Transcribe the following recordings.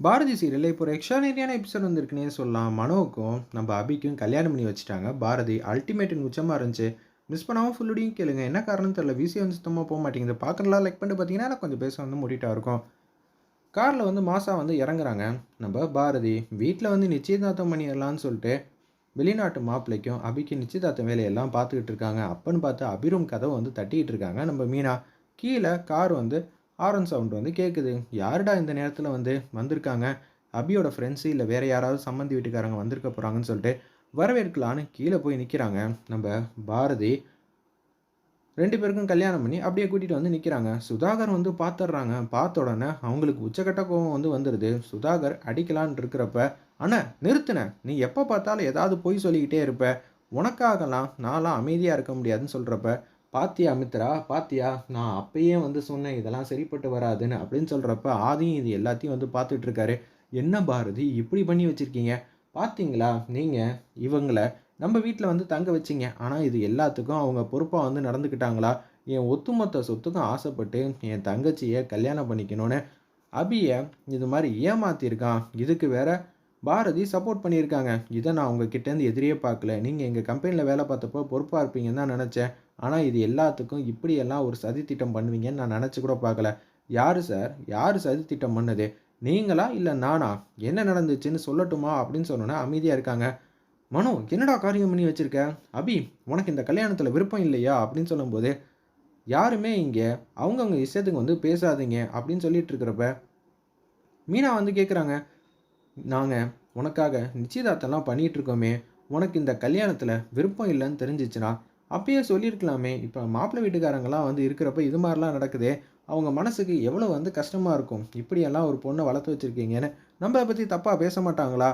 பாரதி சீரியலில் இப்போ ஒரு எக்ஸ்ட்ரானரியான எபிசோட் வந்திருக்குனே சொல்லலாம். மனோவுக்கும் நம்ம அபிக்கும் கல்யாணம் பண்ணி வச்சுட்டாங்க. பாரதி அல்டிமேட்டின் உச்சமாக இருந்துச்சு. மிஸ் பண்ணாமல் ஃபுல்லுடையும் கேளுங்க. என்ன காரணம் தெரியல. விசி வந்து சுத்தமாக போக மாட்டேங்குது. பார்க்கலாம் லைக் பண்ணிட்டு பார்த்தீங்கன்னா எனக்கு கொஞ்சம் பேச வந்து மூடிட்டா இருக்கும். காரில் வந்து மாசா வந்து இறங்குறாங்க. நம்ம பாரதி வீட்டில் வந்து நிச்சயதார்த்தம் பண்ணிடலான்னு சொல்லிட்டு வெளிநாட்டு மாப்பிள்ளைக்கும் அபிக்கு நிச்சயதார்த்தம் வேலையெல்லாம் பார்த்துக்கிட்டு இருக்காங்க. அப்பன்னு பார்த்து அபிரும் கதவை வந்து தட்டிக்கிட்டு இருக்காங்க. நம்ம மீனா. கீழே கார் வந்து ஆரன் சவுண்ட் வந்து கேட்குது யாருடா இந்த நேரத்தில் வந்து வந்திருக்காங்க? அபியோட ஃப்ரெண்ட்ஸு இல்லை வேறு யாராவது சம்மந்தி வீட்டுக்காரங்க வந்திருக்க போகிறாங்கன்னு சொல்லிட்டு வரவேற்கலான்னு கீழே போய் நிற்கிறாங்க நம்ம பாரதி ரெண்டு பேருக்கும் கல்யாணம் பண்ணி அப்படியே கூட்டிகிட்டு வந்து நிற்கிறாங்க சுதாகர் வந்து பார்த்துட்றாங்க பார்த்த உடனே அவங்களுக்கு உச்சக்கட்ட கோவம் வந்து வந்துடுது சுதாகர் அடிக்கலான்னு இருக்கிறப்ப அண்ணா நிறுத்துன. நீ எப்போ பார்த்தாலும் ஏதாவது பொய் சொல்லிக்கிட்டே இருப்ப. உனக்காகலாம் நான்லாம் அமைதியாக இருக்க முடியாதுன்னு சொல்கிறப்ப பாத்தியா மித்ரா? பாத்தியா? நான் அப்பயே வந்து சொன்னேன் இதெல்லாம் சரிப்பட்டு வராதுன்னு அப்படின்னு சொல்கிறப்ப ஆதியும் இது எல்லாத்தையும் வந்து பார்த்துட்டு இருக்காரு என்ன பாரதி இப்படி பண்ணி வச்சுருக்கீங்க? பார்த்தீங்களா நீங்கள் இவங்கள நம்ம வீட்டில் வந்து தங்க வச்சிங்க. ஆனால் இது எல்லாத்துக்கும் அவங்க பொறுப்பாக வந்து நடந்துக்கிட்டாங்களா? என் ஒத்துமொத்த சொத்துக்கும் ஆசைப்பட்டு என் தங்கச்சியை கல்யாணம் பண்ணிக்கணும்னு அபியை இது மாதிரி ஏமாத்திருக்கான் இதுக்கு வேற பாரதி சப்போர்ட் பண்ணியிருக்காங்க. இதை நான் உங்ககிட்டேருந்து எதிரியே பார்க்கல. நீங்கள் எங்கள் கம்பெனியில் வேலை பார்த்தப்போ பொறுப்பாக இருப்பீங்கன்னு தான் நினச்சேன். ஆனால் இது எல்லாத்துக்கும் இப்படியெல்லாம் ஒரு சதி திட்டம் பண்ணுவீங்கன்னு நான் நினச்சி கூட பார்க்கல. யார் சார்? யார் சதி திட்டம் பண்ணது? நீங்களா இல்லை நானா? என்ன நடந்துச்சுன்னு சொல்லட்டுமா அப்படின்னு சொன்னோன்னா அமைதியாக இருக்காங்க. மனோ என்னடா காரியம் பண்ணி வச்சுருக்க? அபி உனக்கு இந்த கல்யாணத்தில் விருப்பம் இல்லையா? அப்படின்னு சொல்லும்போது யாருமே இங்கே அவங்கவுங்க இஷ்டத்துக்கு வந்து பேசாதீங்க அப்படின்னு சொல்லிட்டு இருக்கிறப்ப மீனா வந்து கேட்குறாங்க நாங்கள் உனக்காக நிச்சயதார்த்தம்லாம் பண்ணிகிட்ருக்கோமே. உனக்கு இந்த கல்யாணத்தில் விருப்பம் இல்லைன்னு தெரிஞ்சிச்சுன்னா அப்பயே சொல்லியிருக்கலாமே இப்போ மாப்பிள்ளை வீட்டுக்காரங்களாம் வந்து இருக்கிறப்ப இது மாதிரிலாம் நடக்குதே. அவங்க மனசுக்கு எவ்வளோ வந்து கஷ்டமாக இருக்கும். இப்படியெல்லாம் ஒரு பொண்ணை வளர்த்து வச்சுருக்கீங்கன்னு நம்மளை பற்றி தப்பாக பேச மாட்டாங்களா?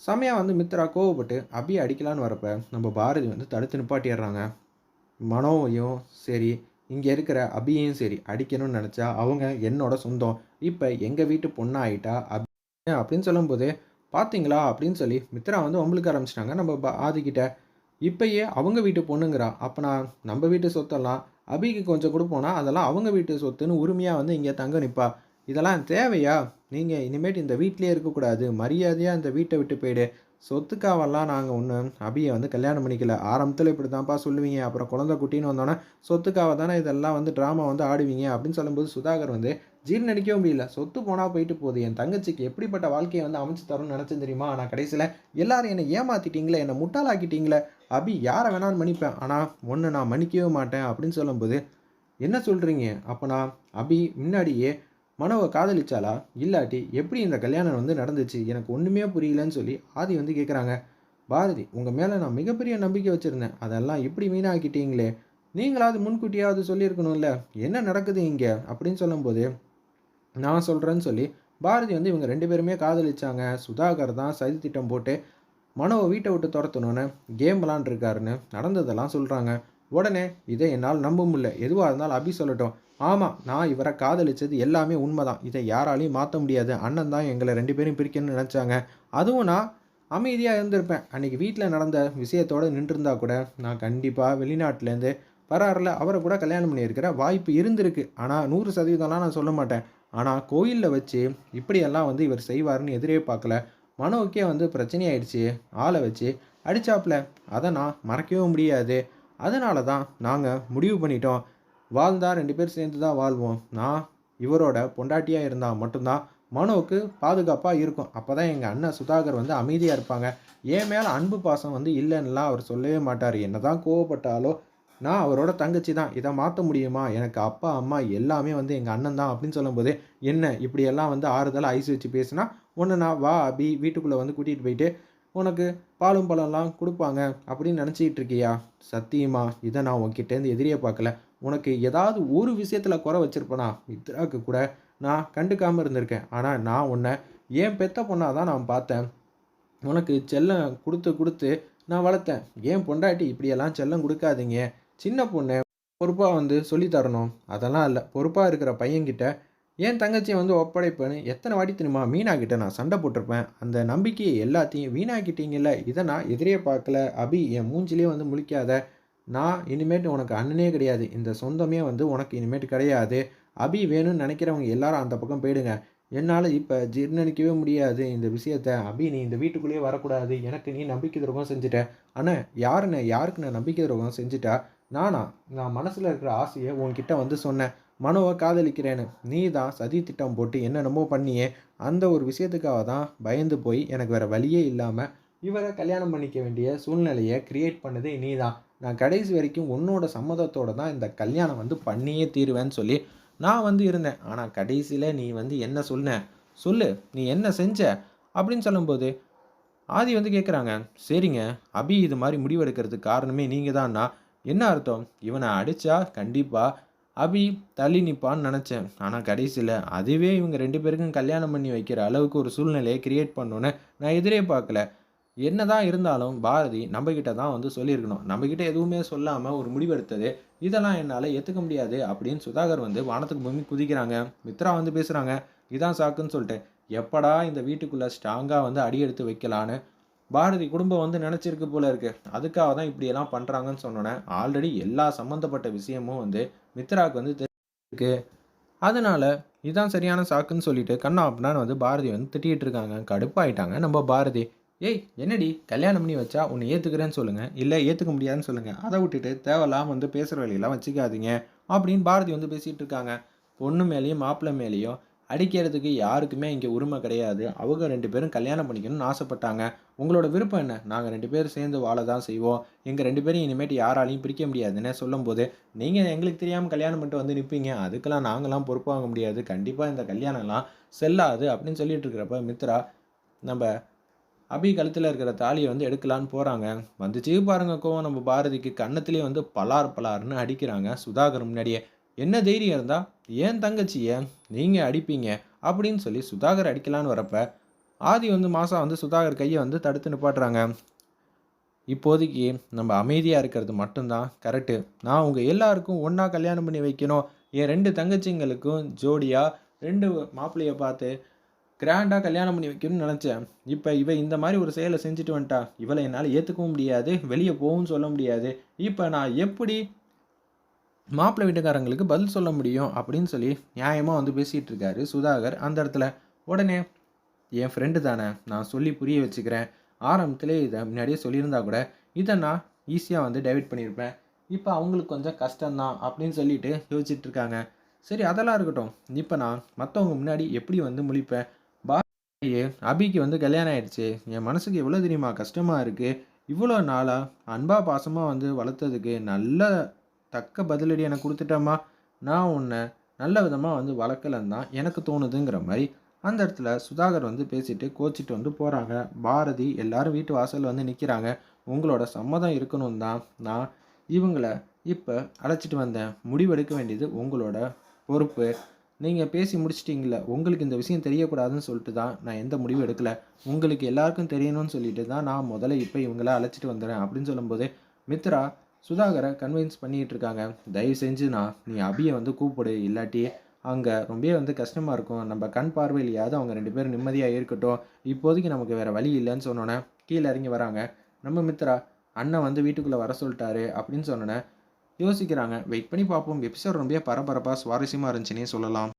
செமையாக வந்து மித்ரா கோவப்பட்டு அபியை அடிக்கலான்னு வரப்ப நம்ம பாரதி வந்து தடுத்து நிப்பாட்டிடுறாங்க. மனோவையும் சரி இங்கே இருக்கிற அபியையும் சரி அடிக்கணும்னு நினச்சா அவங்க என்னோட சொந்தம். இப்போ எங்கள் வீட்டு பொண்ணாயிட்டா அபி அப்படின்னு சொல்லும்போது பார்த்தீங்களா அப்படின்னு சொல்லி மித்ரா வந்து ஒம்பளுக்கு ஆரம்பிச்சிட்டாங்க. நம்ம ஆதிக்கிட்ட இப்பயே அவங்க வீட்டு பொண்ணுங்கிறா. அப்போ நான் நம்ம வீட்டு சொத்தெல்லாம் அபிக்கு கொஞ்சம் கொடுப்போனா அதெல்லாம் அவங்க வீட்டு சொத்துன்னு உரிமையாக வந்து இங்கே தங்க நிற்பா இதெல்லாம் தேவையா? நீங்கள் இனிமேட்டு இந்த வீட்டிலே இருக்கக்கூடாது. மரியாதையாக இந்த வீட்டை விட்டு போயிடு. சொத்துக்காவெல்லாம் நாங்கள் ஒன்று அபியை வந்து கல்யாணம் பண்ணிக்கல. ஆரம்பத்தில் இப்படி தான்ப்பா சொல்லுவீங்க. அப்புறம் குழந்தை குட்டின்னு வந்தோன்னே சொத்துக்காக தானே இதெல்லாம் வந்து ட்ராமா வந்து ஆடுவீங்க அப்படின்னு சொல்லும்போது சுதாகர் வந்து ஜீர்ணடிக்கவே முடியல. சொத்து போனால் போயிட்டு போகுது. என் தங்கச்சிக்கு எப்படிப்பட்ட வாழ்க்கையை வந்து அமைச்சு தரணும்னு நினச்சேன் தெரியுமா? நான் கடைசியில் எல்லாரும் என்னை ஏமாத்திட்டீங்களே என்னை முட்டாளாக்கிட்டீங்களே. அபி யாரை வேணாலும் மன்னிப்பேன். ஆனால் ஒன்று நான் மன்னிக்கவே மாட்டேன் அப்படின்னு சொல்லும்போது என்ன சொல்கிறீங்க அப்போ நான் அபி முன்னாடியே மனவை காதலிச்சாலா இல்லாட்டி எப்படி இந்த கல்யாணம் வந்து நடந்துச்சு? எனக்கு ஒன்றுமே புரியலன்னு சொல்லி ஆதி வந்து கேட்குறாங்க பாரதி உங்கள் மேலே நான் மிகப்பெரிய நம்பிக்கை வச்சுருந்தேன். அதெல்லாம் இப்படி வீணாக்கிட்டீங்களே. நீங்களாவது முன்கூட்டியாவது சொல்லியிருக்கணும்ல. என்ன நடக்குது இங்கே? அப்படின்னு சொல்லும்போது நான் சொல்கிறேன்னு சொல்லி பாரதி வந்து இவங்க ரெண்டு பேருமே காதலிச்சாங்க. சுதாகர் தான் சதி திட்டம் போட்டு மனோவை வீட்டை விட்டு துரத்தணுன்னு கேம் விளாண்டுருக்காருன்னு நடந்ததெல்லாம் சொல்கிறாங்க உடனே இதை என்னால் நம்ப முடியல. எதுவாக இருந்தாலும் அபி சொல்லட்டும். ஆமாம் நான் இவரை காதலிச்சது எல்லாமே உண்மைதான். இதை யாராலையும் மாற்ற முடியாது. அண்ணன் தான் எங்களை ரெண்டு பேரும் பிரிக்கணும்னு நினச்சாங்க. அதுவும் நான் அமைதியாக இருந்திருப்பேன். அன்றைக்கி வீட்டில் நடந்த விஷயத்தோடு நின்றுருந்தா கூட நான் கண்டிப்பாக வெளிநாட்டிலேருந்து வராறில் அவரை கூட கல்யாணம் பண்ணியிருக்கிற வாய்ப்பு இருந்திருக்கு. ஆனால் நூறு சதவீதம்லாம் நான் சொல்ல மாட்டேன். ஆனால் கோயிலில் வச்சு இப்படியெல்லாம் வந்து இவர் செய்வாருன்னு எதிரே பார்க்கல. மனோவுக்கே வந்து பிரச்சனையாயிடுச்சு. ஆளை வச்சு அடிச்சாப்புல அதை நான் மறக்கவே முடியாது. அதனால தான் நாங்கள் முடிவு பண்ணிட்டோம். வாழ்ந்தா ரெண்டு பேர் சேர்ந்து தான் வாழ்வோம். நான் இவரோட பொண்டாட்டியாக இருந்தால் மட்டும்தான் மனோவுக்கு பாதுகாப்பாக இருக்கும். அப்போ தான் எங்கள் அண்ணன் சுதாகர் வந்து அமைதியாக இருப்பாங்க. என் மேலே அன்பு பாசம் வந்து இல்லைன்னுலாம் அவர் சொல்லவே மாட்டார். என்ன தான் கோவப்பட்டாலோ நான் அவரோட தங்கச்சி தான் இதை மாற்ற முடியுமா? எனக்கு அப்பா அம்மா எல்லாமே வந்து எங்கள் அண்ணன் தான் அப்படின்னு சொல்லும்போது என்ன இப்படியெல்லாம் வந்து ஆறுதலாக ஐஸ் வச்சு பேசுனா ஒன்று நான் வா அபி வீட்டுக்குள்ளே வந்து கூட்டிகிட்டு போயிட்டு உனக்கு பாலும் பழம்லாம் கொடுப்பாங்க அப்படின்னு நினச்சிக்கிட்டு இருக்கியா? சத்தியமா இதை நான் உன்கிட்டேருந்து எதிரியே பார்க்கல. உனக்கு ஏதாவது ஒரு விஷயத்தில் குறை வச்சிருப்பேனா? மித்ராக்கு கூட நான் கண்டுக்காமல் இருந்திருக்கேன். ஆனால் நான் உன்னை ஏன் பெத்த பொண்ணாக தான் நான் பார்த்தேன். உனக்கு செல்லம் கொடுத்து கொடுத்து நான் வளர்த்தேன். ஏன் பொண்டாட்டி இப்படியெல்லாம் செல்லம் கொடுக்காதீங்க? சின்ன பொண்ணு பொறுப்பாக வந்து சொல்லித் தரணும். அதெல்லாம் இல்லை. பொறுப்பாக இருக்கிற பையன்கிட்ட என் தங்கச்சியை வந்து ஒப்படைப்பேன்னு எத்தனை வாட்டி தெரியுமா? மீனாக்கிட்ட நான் சண்டை போட்டிருப்பேன். அந்த நம்பிக்கையை எல்லாத்தையும் வீணாக்கிட்டீங்கல்ல? இதை நான் எதிரே பார்க்கல. அபி என் மூஞ்சிலே வந்து முழிக்காத. நான் இனிமேட்டு உனக்கு அண்ணனே கிடையாது. இந்த சொந்தமே வந்து உனக்கு இனிமேட்டு கிடையாது. அபி வேணும்னு நினைக்கிறவங்க எல்லாரும் அந்த பக்கம் போயிடுங்க. என்னால் இப்போ ஜீர்ணிக்கவே முடியாது இந்த விஷயத்த. அபி நீ இந்த வீட்டுக்குள்ளேயே வரக்கூடாது. எனக்கு நீ நம்பிக்கை துரோகம் செஞ்சுட்ட. ஆனால் யாருன்னு யாருக்கு நான் நம்பிக்கை துரோகம் செஞ்சுட்டா? நானா? நான் மனசில் இருக்கிற ஆசையை உன்கிட்ட வந்து சொன்னேன். மனோவை காதலிக்கிறேன்னு. நீ தான் சதி திட்டம் போட்டு என்னென்னமோ பண்ணியே. அந்த ஒரு விஷயத்துக்காக தான் பயந்து போய் எனக்கு வேறு வழியே இல்லாமல் இவரை கல்யாணம் பண்ணிக்க வேண்டிய சூழ்நிலையை க்ரியேட் பண்ணதே நீ தான். நான் கடைசி வரைக்கும் உன்னோட சம்மதத்தோட தான் இந்த கல்யாணம் வந்து பண்ணியே தீருவேன்னு சொல்லி நான் வந்து இருந்தேன். ஆனால் கடைசியில் நீ வந்து என்ன சொன்ன? சொல்லு. நீ என்ன செஞ்ச? அப்படின்னு சொல்லும்போது ஆதி வந்து கேட்குறாங்க சரிங்க அபி இது மாதிரி முடிவெடுக்கிறதுக்கு காரணமே நீங்கள் தான்னா? என்ன அர்த்தம்? இவனை அடித்தா கண்டிப்பாக அபி தள்ளி நிற்பான்னு நினச்சேன். ஆனால் கடைசியில் அதுவே இவங்க ரெண்டு பேருக்கும் கல்யாணம் பண்ணி வைக்கிற அளவுக்கு ஒரு சூழ்நிலையை கிரியேட் பண்ணோன்னு நான் எதிரே பார்க்கல. என்னதான் இருந்தாலும் பாரதி நம்மக்கிட்ட தான் வந்து சொல்லியிருக்கணும். நம்மக்கிட்ட எதுவுமே சொல்லாமல் ஒரு முடிவெடுத்தது இதெல்லாம் என்னால் ஏற்றுக்க முடியாது அப்படின்னு சுதாகர் வந்து வானத்துக்கு பூமி குதிக்கிறாங்க. மித்ரா வந்து பேசுகிறாங்க இதான் சாக்குன்னு சொல்லிட்டு எப்படா இந்த வீட்டுக்குள்ளே ஸ்ட்ராங்காக வந்து அடி எடுத்து வைக்கலான்னு? பாரதி குடும்பம் வந்து நினச்சிருக்கு போல இருக்கு. அதுக்காக தான் இப்படியெல்லாம் பண்ணுறாங்கன்னு சொன்னோன்னே ஆல்ரெடி எல்லா சம்மந்தப்பட்ட விஷயமும் வந்து மித்ராவுக்கு வந்து தெரிஞ்சிருக்கு. அதனால இதுதான் சரியான சாக்குன்னு சொல்லிட்டு கண்ணா அப்படின்னா வந்து பாரதி வந்து திட்டிகிட்டு இருக்காங்க. கடுப்பாயிட்டாங்க நம்ம பாரதி. ஏய் என்னடி? கல்யாணம் பண்ணி வச்சா உன்னை ஏற்றுக்கிறேன்னு சொல்லுங்கள் இல்லை ஏற்றுக்க முடியாதுன்னு சொல்லுங்கள் அதை விட்டுட்டு தேவையில்லாமல் வந்து பேசுகிற வழியெல்லாம் வச்சுக்காதீங்க அப்படின்னு பாரதி வந்து பேசிகிட்டு இருக்காங்க. பொண்ணு மேலேயும் மாப்பிள்ளை மேலேயும் அடிக்கிறதுக்கு யாருக்குமே இங்கே உரிமை கிடையாது. அவங்க ரெண்டு பேரும் கல்யாணம் பண்ணிக்கணும்னு ஆசைப்பட்டாங்க. உங்களோட விருப்பம் என்ன? நாங்கள் ரெண்டு பேரும் சேர்ந்து வாழ தான் செய்வோம். எங்கள் ரெண்டு பேரும் இனிமேட்டு யாராலையும் பிரிக்க முடியாதுன்னு சொல்லும்போது நீங்கள் எங்களுக்கு தெரியாமல் கல்யாணம் பண்ணிட்டு வந்து நிற்பீங்க அதுக்கெல்லாம் நாங்களாம் பொறுப்பாக முடியாது. கண்டிப்பாக இந்த கல்யாணம்லாம் செல்லாது அப்படின்னு சொல்லிட்டு இருக்கிறப்ப மித்ரா நம்ம அபி கழுத்தில் இருக்கிற தாலியை வந்து எடுக்கலான்னு போகிறாங்க வந்துச்சு பாருங்க கோவம் நம்ம பாரதிக்கு கன்னத்துலேயே வந்து பலார் பலார்னு அடிக்கிறாங்க சுதாகர் முன்னாடியே. என்ன தைரியம் இருந்தால் ஏன் தங்கச்சியை நீங்கள் அடிப்பீங்க? அப்படின்னு சொல்லி சுதாகர் அடிக்கலான்னு வரப்ப ஆதி வந்து மாதம் வந்து சுதாகர் கையை வந்து தடுத்து நிப்பாட்டுறாங்க. இப்போதைக்கு நம்ம அமைதியாக இருக்கிறது மட்டும்தான் கரெக்டு நான் உங்கள் எல்லாருக்கும் ஒன்றா கல்யாணம் பண்ணி வைக்கணும். என் ரெண்டு தங்கச்சிங்களுக்கும் ஜோடியாக ரெண்டு மாப்பிள்ளையை பார்த்து கிராண்டாக கல்யாணம் பண்ணி வைக்கணும்னு நினச்சேன். இப்போ இவ இந்த மாதிரி ஒரு செயலை செஞ்சுட்டு வந்துட்டா. இவளை என்னால் ஏற்றுக்கவும் முடியாது வெளியே போகவும் சொல்ல முடியாது. இப்போ நான் எப்படி மாப்பிள்ளை வீட்டுக்காரங்களுக்கு பதில் சொல்ல முடியும் அப்படின்னு சொல்லி நியாயமாக வந்து பேசிகிட்டு இருக்காரு சுதாகர் அந்த இடத்துல. உடனே என் ஃப்ரெண்டு தானே நான் சொல்லி புரிய வச்சுக்கிறேன். ஆரம்பத்திலே இதை முன்னாடியே சொல்லியிருந்தா கூட இதை நான் ஈஸியாக வந்து டைவெர்ட் பண்ணியிருப்பேன். இப்போ அவங்களுக்கு கொஞ்சம் கஷ்டம்தான் அப்படின்னு சொல்லிட்டு யோசிச்சுட்டு இருக்காங்க. சரி அதெல்லாம் இருக்கட்டும். இப்போ நான் மற்றவங்க முன்னாடி எப்படி வந்து முழிப்பேன்? ஐயே அபிக்கு வந்து கல்யாணம் ஆயிடுச்சு. என் மனசுக்கு எவ்வளோ தெரியுமா? கஷ்டமாக இருக்குது இவ்வளோ நாளாக அன்பா பாசமாக வந்து வளர்த்ததுக்கு நல்ல தக்க பதிலடி எனக்கு கொடுத்துட்டேம்மா. நான் உன்னை நல்ல விதமாக வந்து வளர்க்கலன்னு தான் எனக்கு தோணுதுங்கிற மாதிரி அந்த இடத்துல சுதாகர் வந்து பேசிட்டு கோச்சிட்டு வந்து போகிறாங்க பாரதி எல்லாரும் வீட்டு வாசலில் வந்து நிற்கிறாங்க உங்களோட சம்மதம் இருக்கணும் தான் நான் இவங்களை இப்போ அழைச்சிட்டு வந்தேன். முடிவெடுக்க வேண்டியது உங்களோட பொறுப்பு. நீங்கள் பேசி முடிச்சிட்டிங்கள உங்களுக்கு இந்த விஷயம் தெரியக்கூடாதுன்னு சொல்லிட்டு தான் நான் எந்த முடிவும் எடுக்கலை. உங்களுக்கு எல்லாருக்கும் தெரியணும்னு சொல்லிட்டு தான் நான் முதல்ல இப்போ இவங்கள அழைச்சிட்டு வந்துடுறேன் அப்படின்னு சொல்லும்போது மித்ரா சுதாகரை கன்வின்ஸ் பண்ணிகிட்டு இருக்காங்க. தயவு செஞ்சு நான் நீ அபியை வந்து கூப்பிடு. இல்லாட்டி அங்கே ரொம்பவே வந்து கஷ்டமாக இருக்கும். நம்ம கண் பார்வையிலையாவது அவங்க ரெண்டு பேரும் நிம்மதியாக இருக்கட்டும். இப்போதைக்கு நமக்கு வேறு வழி இல்லைன்னு சொன்னோன்னே கீழே இறங்கி வராங்க. நம்ம மித்ரா அண்ணன் வந்து வீட்டுக்குள்ளே வர சொல்லிட்டாரு அப்படின்னு சொன்னோன்னே யோசிக்கிறாங்க. வெயிட் பண்ணி பார்ப்போம். எபிசோட் ரொம்ப பரபரப்பாக சுவாரஸ்யமாக இருந்துச்சுன்னே சொல்லலாம்.